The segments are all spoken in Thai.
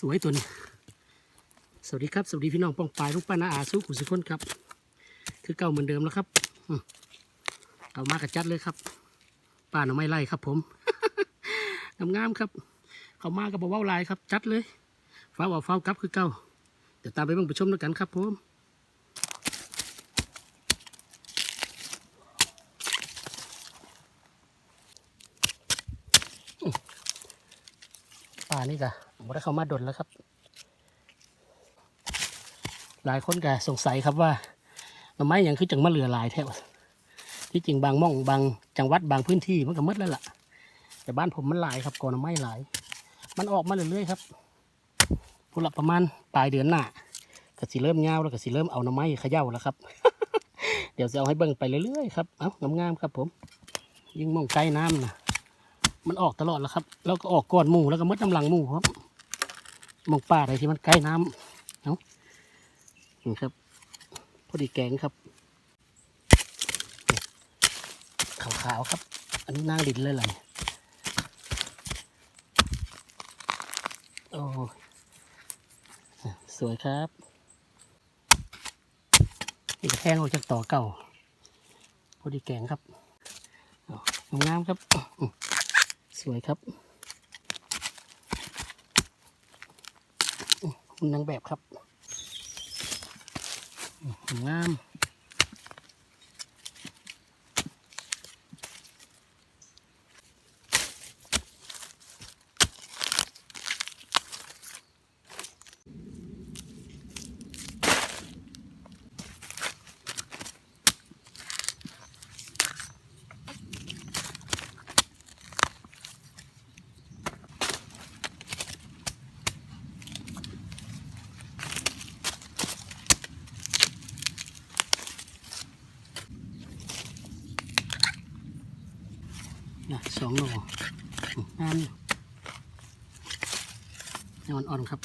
สวยตัวนี้ สวัสดีครับ สวัสดีพี่น้องป้องปลายลูกป้านาอาสู้ขุนสุคนครับ คือเก่าเหมือนเดิมแล้วครับเอามากระจัดเลยครับป้าหน่อไม่ไล่ครับผมงามๆครับ เขามากับเบาๆลายครับ จัดเลยฟ้าว่าฟ้าวกลับคือเก่าเดี๋ยวตามไปเบิ่งไปชมด้วยกันครับผมป่านี่กะ บ่ได้เข้ามาดนแล้วครับ หลายคนก็สงสัยครับว่าหน่อไม้ยังคือจังมาเหลือหลายแท้วที่จริงบางม่องบางจังหวัดบางพื้นที่มันก็หมดแล้วล่ะ แต่บ้านผมมันหลายครับก่อนหน่อไม้หลาย มันออกมาเรื่อยๆครับพูดละประมาณปลายเดือนหน้าก็สิเริ่มเงาวแล้วก็สิเริ่มเอาหน่อไม้เขย่าแล้วครับ เดี๋ยวจะเอาให้เบิ่งไปเรื่อยๆครับเอางามๆครับผม ยิ่งมองใกล้น้ำนะมันออกตลอดแล้วครับ แล้วก็ออกก่อนหมู่แล้วก็มดน้ำลังหมู่ครับ มองป่าอะไรที่มันใกล้น้ำเอานี่ครับ พอดีแกงครับขาวๆครับ อันนี้นางดินเลยล่ะเนี่ยโอ้สวยครับนี่ก็แทงออกจากต่อเก่า พอดีแกงครับงามครับ สวยครับอืม คุณนางแบบครับงาม นะสองโลอืมงามอยู่ยังอ่อนๆครับ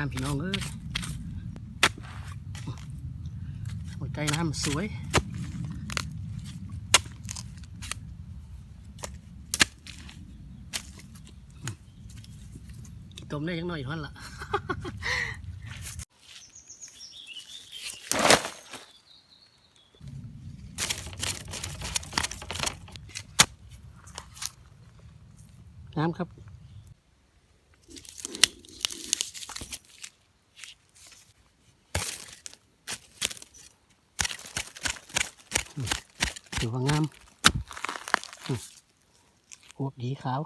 ไก่น้ำพี่น้องเออ้ยไก่น้ำสวยต้มได้ยังน้อยท่านละน้ำครับ ถือว่างามอวบดีขาว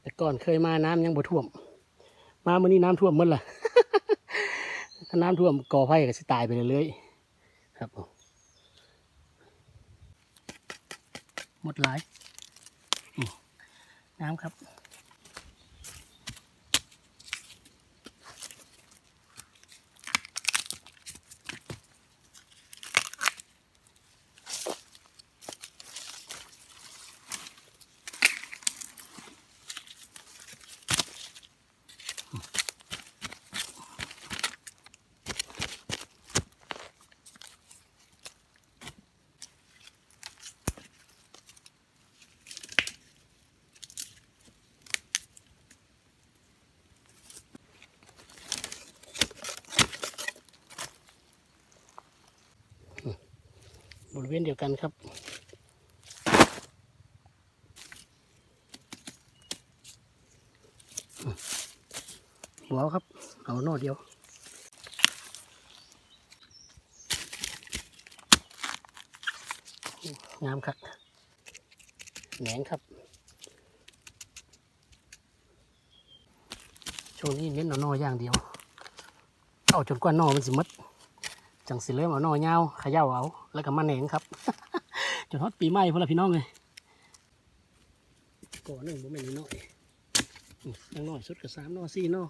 แต่ก่อนเคยมาน้ำยังบ่ท่วม มาเมื่อนี้น้ำท่วมหมดล่ะ ถ้าน้ำท่วมกอไฟก็สิตายไปเรื่อยๆครับผมหมดหลายน้ำครับ ริเวณเดียวกันครับหัวครับ เอาโน่เดียวงามครับแหนงครับ ช่วงนี้เน้นอาหนออย่างเดียว เอาจนกว่าหนอมันสิหมด จังสิเริ่มเอาหน่อยาวขย่าเอา แล้วก็มาแหนงครับจนทอดปีใหม่พวกเราพี่น้องเลยก่อนหนึ่งผมไม่นน้อยยังน้อยสุดกับสามนอสี่นอ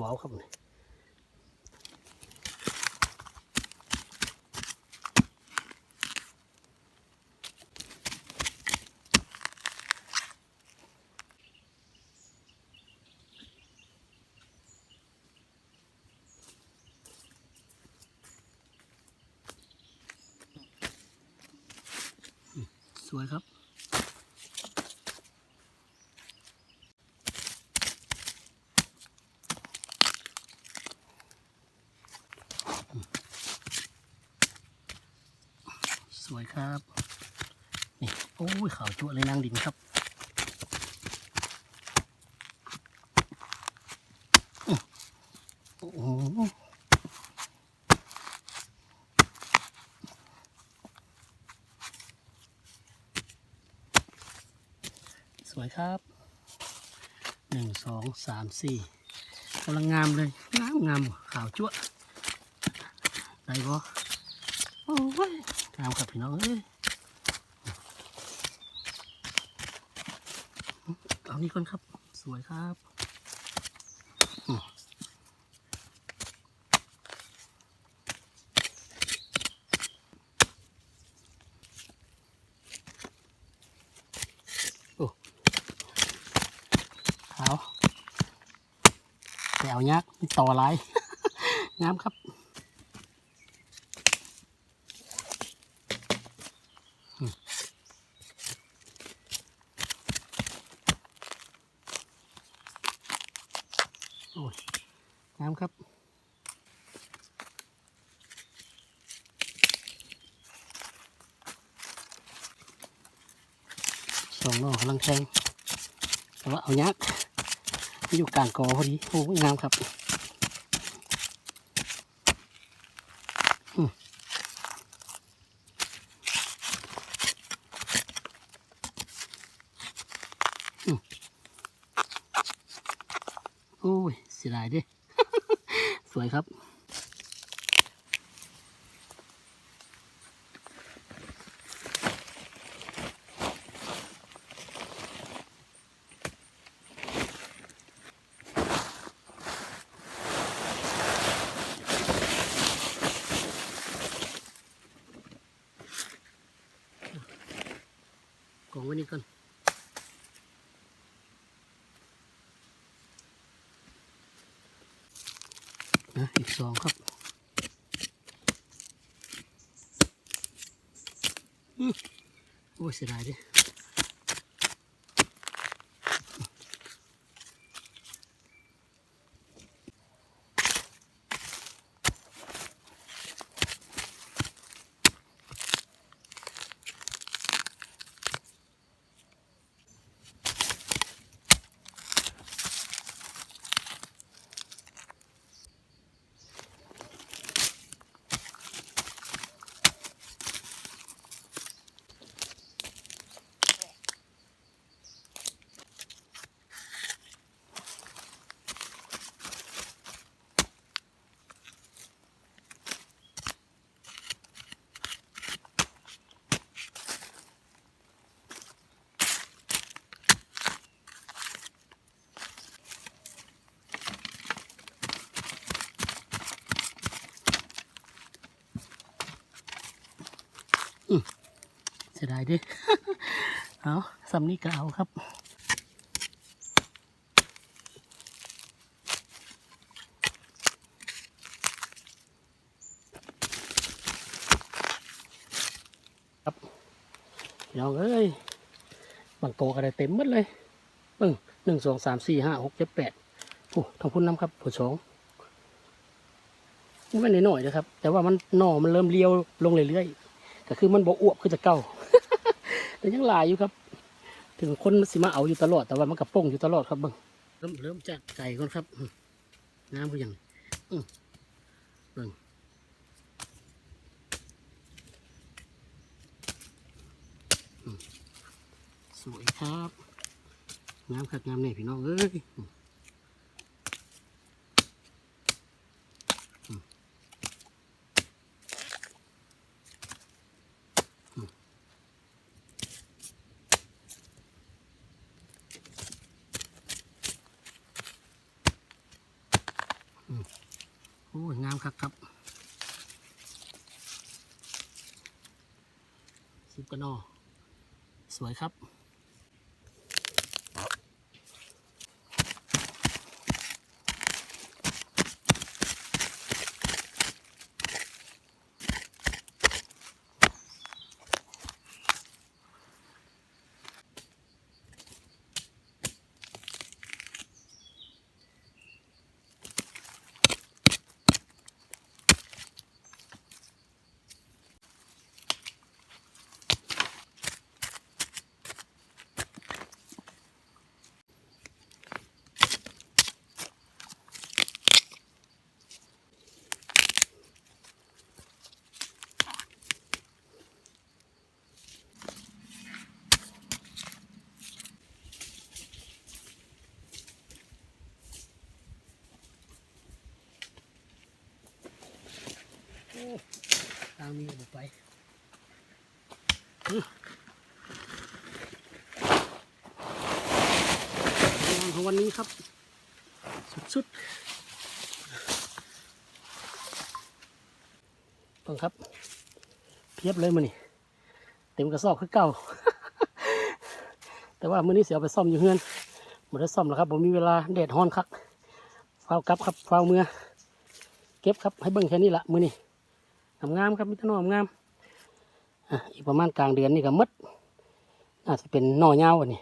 ว้าวครับนี่ สวยครับ สวยครับ นี่ โอ้ยขาวจั่วเลยนางดินครับอื้อโอ้โหสวยครับ หนึ่งสอง สามสี่กำลังงามเลยงามงามขาวจั่วได้ปะโอ้ยงามครับพี่น้องเอ้ยเอานี่ก่อนครับ สวยครับโอ้ขาว แต่เอายักษ์ต่อลายงามครับโอ้ยงามครับสองนอกกำลังแทงแต่ว่าเอายักษ์ อยู่กลางกอพอดีโอ้ยงามครับโอ้ยเสียดายดิ สวยครับ ของไว้นี่ก่อนนะอีกสองครับอืมโอ้เสียดายดิ เสียดายดิเอาสำนี้ก็เอาครับครับพี่น้องเอ้ยบังโกอะไรเต็มหมดเลยเบิ่งหนึ่งสองสามสี่ห้าหกเจ็ดแปดโอ้ทางพุ่นน้ำครับผู้ชงนี่ไม่นน้อยๆนะครับ แต่ว่ามันหน่อมันเริ่มเลี้ยวลงเรื่อยๆก็คือมันบ่อ้วบคือจะเก่า แต่ยังหลายอยู่ครับ ถึงคนสิมาเอาอยู่ตลอดแต่ว่ามันกระป้งอยู่ตลอดครับเบิ้งเริ่มเริ่มจากไก่ก่อนครับน้ำก็ยังเบิ้งสวยครับงามครับงามเนี่ยพี่น้องเอ้ย โอ้ยงามครับครับซุปกระนอสวยครับ วันนี้ครับ สุดๆต้องครับ เพียบเลยมือนี่เต็มกระสอบคือเก่า แต่ว่ามือนี้เสียเอาไปซ่อมอยู่เฮือนหมดได้ซ่อมแล้วครับผมมีเวลาแดดฮ้อนครับฟ้าวกลับครับฟ้าวเมื่อเก็บครับให้เบิ่งแค่นี้ละมือนี่งามๆครับมิตรนอมงามอะอีกประมาณกลางเดือนนี่ก็หมดอาจจะเป็นหน่อเงาอันนี้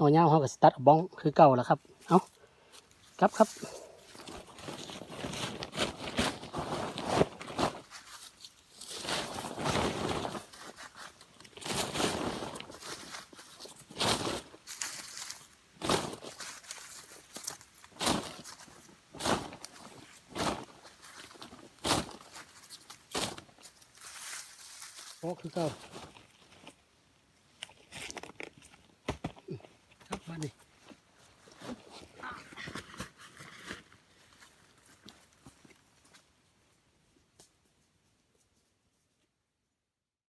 หน่อเงาเขาก็สตัดเอาบ้องคือเก่าแล้วครับ เอาครับครับโอ้คือเก่า